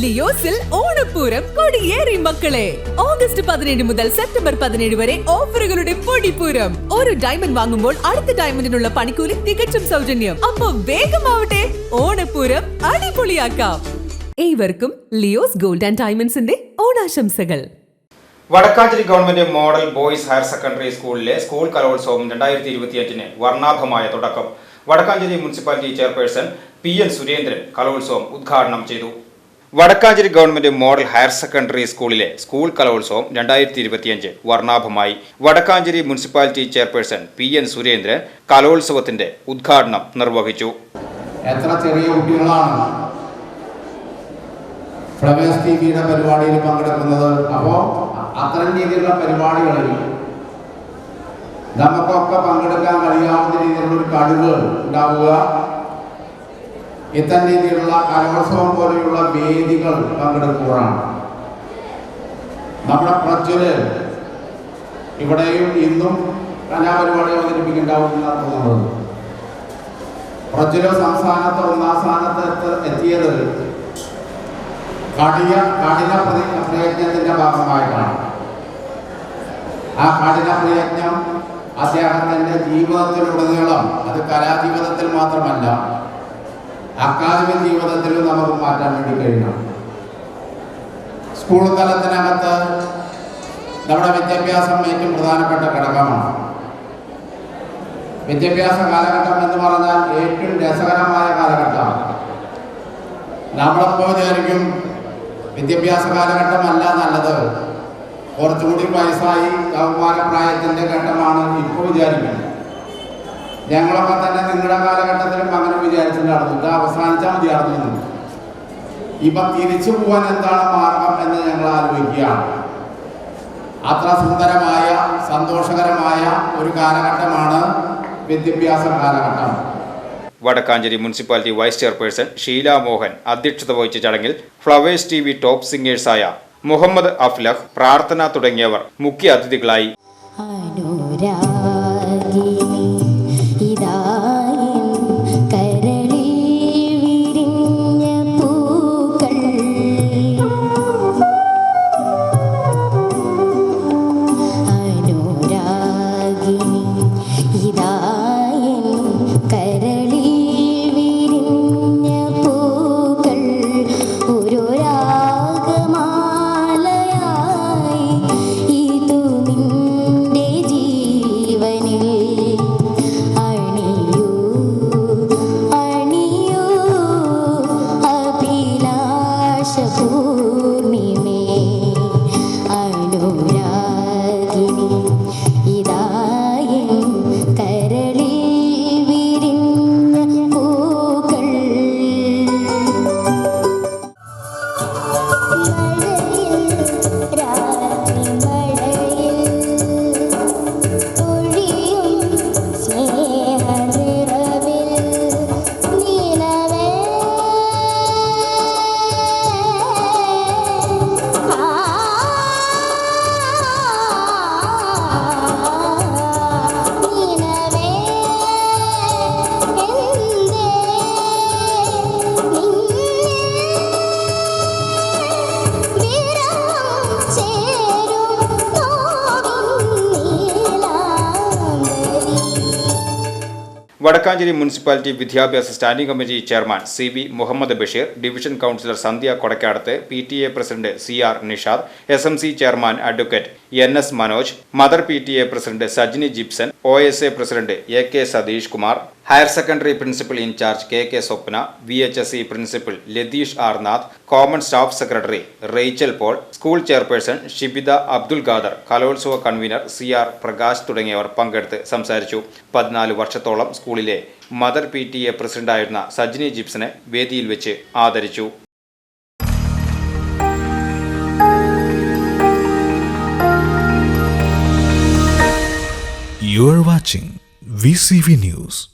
ലിയോസിൽ ഓണപ്പൂരം കൊടിയേറി മക്കളെ. ഓഗസ്റ്റ് പതിനേഴ് മുതൽ സെപ്റ്റംബർ പതിനേഴ് വരെ ഓഫറുകളുടെ പൊടിപ്പൂരം. ഒരു ഡയമണ്ട് വാങ്ങുമ്പോൾ അടുത്ത ഡയമണ്ടിനുള്ള പണിക്കൂലി തികച്ചും സൗജന്യം. അപ്പൊ വേഗമാവട്ടെ ഓണപ്പൂരം അടിപൊളിയാക്കാം. ഏവർക്കും ലിയോസ് ഗോൾഡ് ആൻഡ് ഡയമണ്ട്സിന്റെ ഓണാശംസകൾ. Vadakkanchery government model boys higher secondary സ്കൂളിലെ സ്കൂൾ കലോത്സവം രണ്ടായിരത്തി ഇരുപത്തിയഞ്ചിന് വർണാഭമായ തുടക്കം. Vadakkanchery municipality chairperson P N Surendran Kalolsavam ഉദ്ഘാടനം ചെയ്തു. Vadakkanchery government model higher secondary സ്കൂളിലെ സ്കൂൾ കലോത്സവം രണ്ടായിരത്തി ഇരുപത്തിയഞ്ച് വർണാഭമായി. Vadakkanchery municipality chairperson P N Surendran കലോത്സവത്തിന്റെ ഉദ്ഘാടനം നിർവഹിച്ചു. എത്ര ചെറിയ കുട്ടികളാണ് പരിപാടിയിൽ പങ്കെടുക്കുന്നത്? അപ്പോൾ അത്തരം രീതിയിലുള്ള പരിപാടികളിൽ നമുക്കൊക്കെ പങ്കെടുക്കാൻ കഴിയാവുന്ന രീതിയിലുള്ള ഒരു കഴിവ് ഉണ്ടാവുക ഇത്തരം രീതിയിലുള്ള കലോത്സവം പോലെയുള്ള വേദികൾ പങ്കെടുക്കുമ്പോഴാണ് നമ്മുടെ പ്രജ്വൽ ഇവിടെയും ഇന്നും കലാപരിപാടി അവതരിപ്പിക്കേണ്ടാവുന്ന തോന്നുന്നത്. പ്രജ്വല സംസ്ഥാനത്ത് ഒന്നാം സ്ഥാനത്ത് എത്ത- എത്തിയത് കഠിന കഠിന പ്രയത്നത്തിന്റെ ഭാഗമായിട്ടാണ്. ആ കഠിന പ്രയത്നം അദ്ദേഹത്തിന്റെ ജീവിതത്തിലുടനീളം അത് കലാജീവിതത്തിൽ മാത്രമല്ല അക്കാദമിക് ജീവിതത്തിൽ നമുക്ക് മാറ്റാൻ വേണ്ടി കഴിയണം. സ്കൂൾ തലത്തിനകത്ത് നമ്മുടെ വിദ്യാഭ്യാസം ഏറ്റവും പ്രധാനപ്പെട്ട ഘടകമാണ്. വിദ്യാഭ്യാസ കാലഘട്ടം എന്ന് പറഞ്ഞാൽ ഏറ്റവും രസകരമായ കാലഘട്ടമാണ്. നമ്മളിപ്പോൾ വിചാരിക്കും വിദ്യാഭ്യാസ കാലഘട്ടമല്ല നല്ലത്. കുറച്ചുകൂടി വയസ്സായി കൗമാരപ്രായത്തിന്റെ ഘട്ടമാണ് ഇപ്പോൾ വിചാരിക്കുന്നത്. ഞങ്ങളൊക്കെ തന്നെ നിങ്ങളുടെ കാലഘട്ടത്തിലും അങ്ങനെ വിചാരിച്ചിട്ടുണ്ടായിരുന്നു ഇത് അവസാനിച്ചാൽ മതിയായിരുന്നു ഇപ്പൊ തിരിച്ചു പോകാൻ എന്താണ് മാർഗം എന്ന് ഞങ്ങൾ ആലോചിക്കുകയാണ്. അത്ര സുന്ദരമായ സന്തോഷകരമായ ഒരു കാലഘട്ടമാണ് വിദ്യാഭ്യാസ കാലഘട്ടം. Vadakkanchery municipality vice chairperson Sheela Mohan അധ്യക്ഷത വഹിച്ച ചടങ്ങിൽ ഫ്ലവേഴ്സ് ടി വി ടോപ്പ് സിംഗേഴ്സായ മുഹമ്മദ് അഫ്ലഹ് പ്രാർത്ഥന തുടങ്ങിയവർ മുഖ്യ അതിഥികളായി. Oh, yeah. വടക്കാഞ്ചേരി മുനിസിപ്പാലിറ്റി വിദ്യാഭ്യാസ standing committee chairman C V Muhammad Basheer division councillor Sandhya Kodakkadath P T A president C R Nishad S M C chairman advocate N S Manoj mother P T A president Sajini Jipson O S A president A K Satheesh Kumar higher secondary principal incharge K K Swapna V H S E principal Latheesh Arnath common staff secretary Rachel Paul school chairperson Shibitha Abdul Khader കലോത്സവ convener C R Prakash തുടങ്ങിയവർ പങ്കെടുത്ത് സംസാരിച്ചു പതിനാല് വർഷത്തോളം സ്കൂളിലെ mother P T A പ്രസിഡന്റായിരുന്ന സജിനി ജിപ്സനെ വേദിയിൽ വെച്ച് ആദരിച്ചു You are watching VCV News.